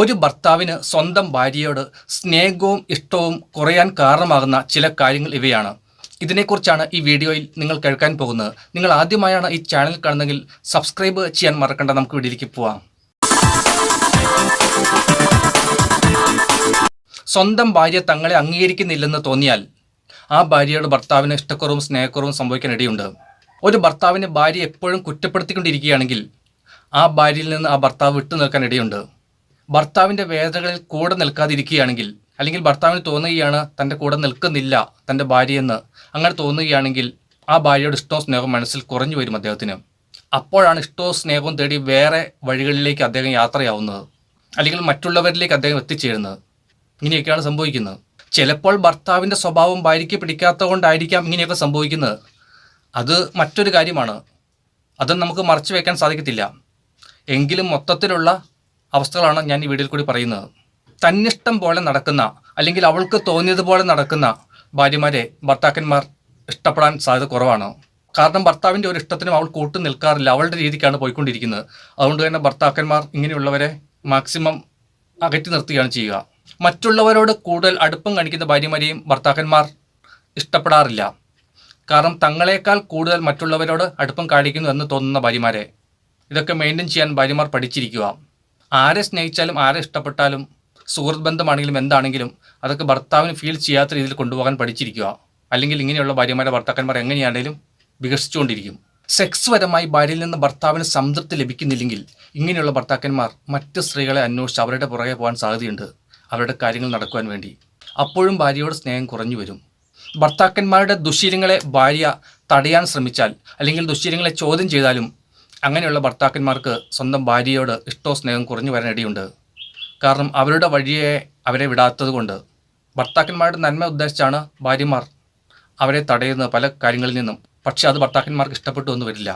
ഒരു ഭർത്താവിന് സ്വന്തം ഭാര്യയോട് സ്നേഹവും ഇഷ്ടവും കുറയാൻ കാരണമാകുന്ന ചില കാര്യങ്ങൾ ഇവയാണ്. ഇതിനെക്കുറിച്ചാണ് ഈ വീഡിയോയിൽ നിങ്ങൾ കേൾക്കാൻ പോകുന്നത്. നിങ്ങൾ ആദ്യമായാണ് ഈ ചാനൽ കാണുന്നതെങ്കിൽ സബ്സ്ക്രൈബ് ചെയ്യാൻ മറക്കണ്ട. നമുക്ക് വീഡിയോയിലേക്ക് പോവാം. സ്വന്തം ഭാര്യ തങ്ങളെ അംഗീകരിക്കുന്നില്ലെന്ന് തോന്നിയാൽ ആ ഭാര്യയോട് ഭർത്താവിന് ഇഷ്ടക്കുറവും സ്നേഹക്കുറവും സംഭവിക്കാനിടയുണ്ട്. ഒരു ഭർത്താവിനെ ഭാര്യ എപ്പോഴും കുറ്റപ്പെടുത്തിക്കൊണ്ടിരിക്കുകയാണെങ്കിൽ ആ ഭാര്യയിൽ നിന്ന് ആ ഭർത്താവ് വിട്ടു നിൽക്കാൻ ഇടയുണ്ട് ഭർത്താവിന്റെ വേദനകളിൽ കൂടെ നിൽക്കാതിരിക്കുകയാണെങ്കിൽ അല്ലെങ്കിൽ ഭർത്താവിന് തോന്നുകയാണ് തന്റെ കൂടെ നിൽക്കുന്നില്ല തന്റെ ഭാര്യയെന്ന് അങ്ങനെ തോന്നുകയാണെങ്കിൽ ആ ഭാര്യയുടെ ഇഷ്ടവും സ്നേഹവും മനസ്സിൽ കുറഞ്ഞു വരും അദ്ദേഹത്തിന്. അപ്പോഴാണ് ഇഷ്ടവും സ്നേഹവും തേടി വേറെ വഴികളിലേക്ക് അദ്ദേഹം യാത്രയാവുന്നത് അല്ലെങ്കിൽ മറ്റുള്ളവരിലേക്ക് അദ്ദേഹം എത്തിച്ചേരുന്നത്. ഇങ്ങനെയൊക്കെയാണ് സംഭവിക്കുന്നത്. ചിലപ്പോൾ ഭർത്താവിന്റെ സ്വഭാവം ഭാര്യയ്ക്ക് പിടിക്കാത്തത് കൊണ്ടായിരിക്കാം ഇങ്ങനെയൊക്കെ സംഭവിക്കുന്നത്. അത് മറ്റൊരു കാര്യമാണ്. അത് നമുക്ക് മറച്ചു വയ്ക്കാൻ സാധിക്കത്തില്ല. എങ്കിലും മൊത്തത്തിലുള്ള അവസ്ഥകളാണ് ഞാൻ ഈ വീഡിയോയിൽ കൂടി പറയുന്നത്. തന്നിഷ്ടം പോലെ നടക്കുന്ന അല്ലെങ്കിൽ അവൾക്ക് തോന്നിയതുപോലെ നടക്കുന്ന ഭാര്യമാരെ ഭർത്താക്കന്മാർ ഇഷ്ടപ്പെടാൻ സാധ്യത കുറവാണ്. കാരണം ഭർത്താവിന്റെ ഒരു ഇഷ്ടത്തിനും അവൾ കൂട്ടു നിൽക്കാറില്ല. അവളുടെ രീതിക്കാണ് പോയിക്കൊണ്ടിരിക്കുന്നത്. അതുകൊണ്ട് തന്നെ ഭർത്താക്കന്മാർ ഇങ്ങനെയുള്ളവരെ മാക്സിമം അകറ്റി നിർത്തുകയാണ് ചെയ്യുക. മറ്റുള്ളവരോട് കൂടുതൽ അടുപ്പം കാണിക്കുന്ന ഭാര്യമാരെയും ഭർത്താക്കന്മാർ ഇഷ്ടപ്പെടാറില്ല. കാരണം തങ്ങളെക്കാൾ കൂടുതൽ മറ്റുള്ളവരോട് അടുപ്പം കാണിക്കുന്നു എന്ന് തോന്നുന്ന ഭാര്യമാരെ. ഇതൊക്കെ മെയിന്റെയിൻ ചെയ്യാൻ ഭാര്യമാർ പഠിച്ചിരിക്കുക. ആരെ സ്നേഹിച്ചാലും ആരെ ഇഷ്ടപ്പെട്ടാലും സുഹൃത്ത് ബന്ധമാണെങ്കിലും എന്താണെങ്കിലും അതൊക്കെ ഭർത്താവിന് ഫീൽ ചെയ്യാത്ത രീതിയിൽ കൊണ്ടുപോകാൻ പഠിച്ചിരിക്കുക. അല്ലെങ്കിൽ ഇങ്ങനെയുള്ള ഭാര്യമാരെ ഭർത്താക്കന്മാർ എങ്ങനെയാണെങ്കിലും വികസിച്ചുകൊണ്ടിരിക്കും. സെക്സ് പരമായി ഭാര്യയിൽ നിന്ന് ഭർത്താവിന് സംതൃപ്തി ലഭിക്കുന്നില്ലെങ്കിൽ ഇങ്ങനെയുള്ള ഭർത്താക്കന്മാർ മറ്റ് സ്ത്രീകളെ അന്വേഷിച്ച് അവരുടെ പുറകെ പോകാൻ സാധ്യതയുണ്ട്. അവരുടെ കാര്യങ്ങൾ നടക്കുവാൻ വേണ്ടി. അപ്പോഴും ഭാര്യയോട് സ്നേഹം കുറഞ്ഞു വരും. ഭർത്താക്കന്മാരുടെ ദുശീലങ്ങളെ ഭാര്യ തടയാൻ ശ്രമിച്ചാൽ അല്ലെങ്കിൽ ദുശീലങ്ങളെ ചോദ്യം ചെയ്താലും അങ്ങനെയുള്ള ഭർത്താക്കന്മാർക്ക് സ്വന്തം ഭാര്യയോട് ഇഷ്ടോ സ്നേഹം കുറഞ്ഞു വരാനിടയുണ്ട് കാരണം അവരുടെ വഴിയെ അവരെ വിടാത്തത് കൊണ്ട് ഭർത്താക്കന്മാരുടെ നന്മ ഉദ്ദേശിച്ചാണ് ഭാര്യമാർ അവരെ തടയുന്നത് പല കാര്യങ്ങളിൽ നിന്നും. പക്ഷേ അത് ഭർത്താക്കന്മാർക്ക് ഇഷ്ടപ്പെട്ടു എന്ന് വരില്ല.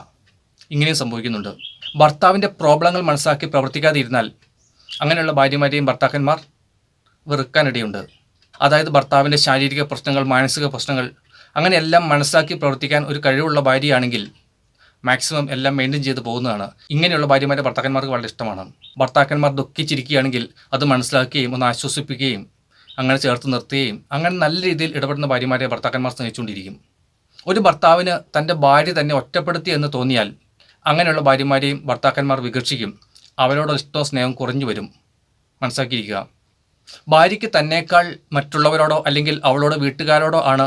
ഇങ്ങനെയും സംഭവിക്കുന്നുണ്ട്. ഭർത്താവിന്റെ പ്രോബ്ലങ്ങൾ മനസ്സിലാക്കി പ്രവർത്തിക്കാതെ ഇരുന്നാൽ അങ്ങനെയുള്ള ഭാര്യമാരെയും ഭർത്താക്കന്മാർ വെറുക്കാനിടയുണ്ട് അതായത് ഭർത്താവിന്റെ ശാരീരിക പ്രശ്നങ്ങൾ മാനസിക പ്രശ്നങ്ങൾ അങ്ങനെയെല്ലാം മനസ്സിലാക്കി പ്രവർത്തിക്കാൻ ഒരു കഴിവുള്ള ഭാര്യയാണെങ്കിൽ മാക്സിമം എല്ലാം മെയിന്റെയിൻ ചെയ്ത് പോകുന്നതാണ്. ഇങ്ങനെയുള്ള ഭാര്യമാരെ ഭർത്താക്കന്മാർക്ക് വളരെ ഇഷ്ടമാണ്. ഭർത്താക്കന്മാർ ദുഃഖിച്ചിരിക്കുകയാണെങ്കിൽ അത് മനസ്സിലാക്കുകയും ഒന്ന് ആശ്വസിപ്പിക്കുകയും അങ്ങനെ ചേർത്ത് നിർത്തുകയും അങ്ങനെ നല്ല രീതിയിൽ ഇടപെടുന്ന ഭാര്യമാരെ ഭർത്താക്കന്മാർ സ്നേഹിച്ചുകൊണ്ടിരിക്കും. ഒരു ഭർത്താവിന് തന്റെ ഭാര്യ തന്നെ ഒറ്റപ്പെടുത്തി എന്ന് തോന്നിയാൽ അങ്ങനെയുള്ള ഭാര്യമാരെയും ഭർത്താക്കന്മാർ വികർഷിക്കും. അവരോട് ഇഷ്ടോ സ്നേഹം കുറഞ്ഞു വരും. മനസ്സിലാക്കിയിരിക്കുക. ഭാര്യയ്ക്ക് തന്നേക്കാൾ മറ്റുള്ളവരോടോ അല്ലെങ്കിൽ അവളോട് വീട്ടുകാരോടോ ആണ്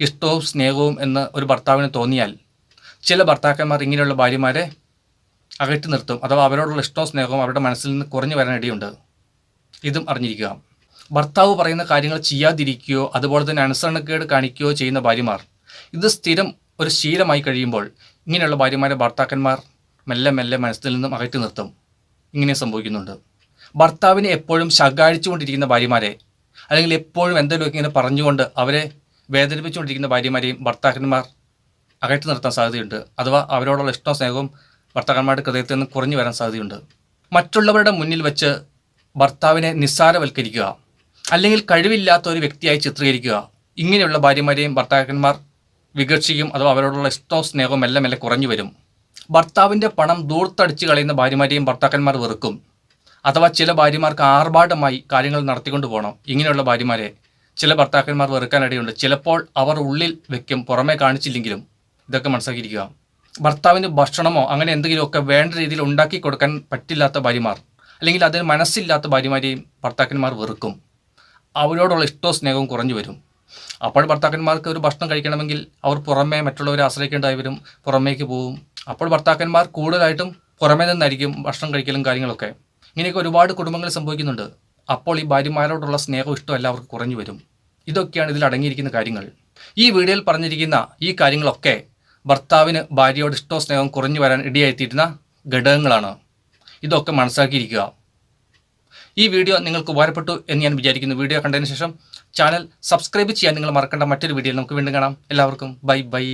ഇഷ്ടവും സ്നേഹവും എന്ന് ഒരു ഭർത്താവിന് തോന്നിയാൽ ചില ഭർത്താക്കന്മാർ ഇങ്ങനെയുള്ള ഭാര്യമാരെ അകറ്റി നിർത്തും അഥവാ അവരോടുള്ള ഇഷ്ടവും സ്നേഹവും അവരുടെ മനസ്സിൽ നിന്ന് കുറഞ്ഞു വരാനിടയുണ്ട് ഇതും അറിഞ്ഞിരിക്കുക. ഭർത്താവ് പറയുന്ന കാര്യങ്ങൾ ചെയ്യാതിരിക്കുകയോ അതുപോലെ തന്നെ അനുസരണക്കേട് കാണിക്കുകയോ ചെയ്യുന്ന ഭാര്യമാർ. ഇത് സ്ഥിരം ഒരു ശീലമായി കഴിയുമ്പോൾ ഇങ്ങനെയുള്ള ഭാര്യമാരെ ഭർത്താക്കന്മാർ മെല്ലെ മെല്ലെ മനസ്സിൽ നിന്നും അകറ്റി നിർത്തും. ഇങ്ങനെ സംഭവിക്കുന്നുണ്ട്. ഭർത്താവിനെ എപ്പോഴും ശകാരിച്ചുകൊണ്ടിരിക്കുന്ന ഭാര്യമാരെ അല്ലെങ്കിൽ എപ്പോഴും എന്തെങ്കിലുമൊക്കെ ഇങ്ങനെ പറഞ്ഞുകൊണ്ട് അവരെ വേദനിപ്പിച്ചുകൊണ്ടിരിക്കുന്ന ഭാര്യമാരെയും ഭർത്താക്കന്മാർ അകറ്റി നിർത്താൻ സാധ്യതയുണ്ട്. അഥവാ അവരോടുള്ള ഇഷ്ടവും സ്നേഹവും ഭർത്താക്കന്മാരുടെ ഹൃദയത്തിൽ നിന്ന് കുറഞ്ഞു വരാൻ സാധ്യതയുണ്ട്. മറ്റുള്ളവരുടെ മുന്നിൽ വെച്ച് ഭർത്താവിനെ നിസ്സാരവൽക്കരിക്കുക. അല്ലെങ്കിൽ കഴിവില്ലാത്ത ഒരു വ്യക്തിയായി ചിത്രീകരിക്കുക. ഇങ്ങനെയുള്ള ഭാര്യമാരെയും ഭർത്താക്കന്മാർ വികർഷിക്കും. അഥവാ അവരോടുള്ള ഇഷ്ടവും സ്നേഹവും എല്ലാം എല്ലാം കുറഞ്ഞു വരും. ഭർത്താവിന്റെ പണം ദൂർത്തടിച്ച് കളയുന്ന ഭാര്യമാരെയും ഭർത്താക്കന്മാർ വെറുക്കും. അഥവാ ചില ഭാര്യമാർക്ക് ആർഭാടമായി കാര്യങ്ങൾ നടത്തിക്കൊണ്ട് പോകണം. ഇങ്ങനെയുള്ള ഭാര്യമാരെ ചില ഭർത്താക്കന്മാർ വെറുക്കാനിടയുണ്ട് ചിലപ്പോൾ അവർ ഉള്ളിൽ വെക്കും പുറമേ കാണിച്ചില്ലെങ്കിലും. ഇതൊക്കെ മനസ്സിലാക്കിയിരിക്കുക. ഭർത്താവിന് ഭക്ഷണമോ അങ്ങനെ എന്തെങ്കിലുമൊക്കെ വേണ്ട രീതിയിൽ ഉണ്ടാക്കി കൊടുക്കാൻ പറ്റില്ലാത്ത ഭാര്യമാർ അല്ലെങ്കിൽ അതിന് മനസ്സില്ലാത്ത ഭാര്യമാരെയും ഭർത്താക്കന്മാർ വെറുക്കും. അവരോടുള്ള ഇഷ്ടവും സ്നേഹവും കുറഞ്ഞു വരും. അപ്പോൾ ഭർത്താക്കന്മാർക്ക് ഒരു ഭക്ഷണം കഴിക്കണമെങ്കിൽ അവർ പുറമേ മറ്റുള്ളവരെ ആശ്രയിക്കേണ്ടതായി വരും പുറമേക്ക് പോകും അപ്പോൾ ഭർത്താക്കന്മാർ കൂടുതലായിട്ടും പുറമേ നിന്നായിരിക്കും ഭക്ഷണം കഴിക്കലും കാര്യങ്ങളൊക്കെ. ഇങ്ങനെയൊക്കെ ഒരുപാട് കുടുംബങ്ങൾ സംഭവിക്കുന്നുണ്ട്. അപ്പോൾ ഈ ഭാര്യമാരോടുള്ള സ്നേഹവും ഇഷ്ടവും എല്ലാവർക്കും കുറഞ്ഞു വരും. ഇതൊക്കെയാണ് ഇതിൽ അടങ്ങിയിരിക്കുന്ന കാര്യങ്ങൾ. ഈ വീഡിയോയിൽ പറഞ്ഞിരിക്കുന്ന ഈ കാര്യങ്ങളൊക്കെ ഭർത്താവിന് ഭാര്യയോട് ഇഷ്ടവും സ്നേഹവും കുറഞ്ഞു വരാൻ ഇടയായിത്തീരുന്ന ഘടകങ്ങളാണ് ഇതൊക്കെ മനസ്സിലാക്കിയിരിക്കുക. ഈ വീഡിയോ നിങ്ങൾക്ക് ഉപകാരപ്പെട്ടു എന്ന് ഞാൻ വിചാരിക്കുന്നു. വീഡിയോ കണ്ടതിന് ശേഷം ചാനൽ സബ്സ്ക്രൈബ് ചെയ്യാൻ നിങ്ങൾ മറക്കേണ്ട. മറ്റൊരു വീഡിയോയിൽ നമുക്ക് വീണ്ടും കാണാം. എല്ലാവർക്കും ബൈ ബൈ.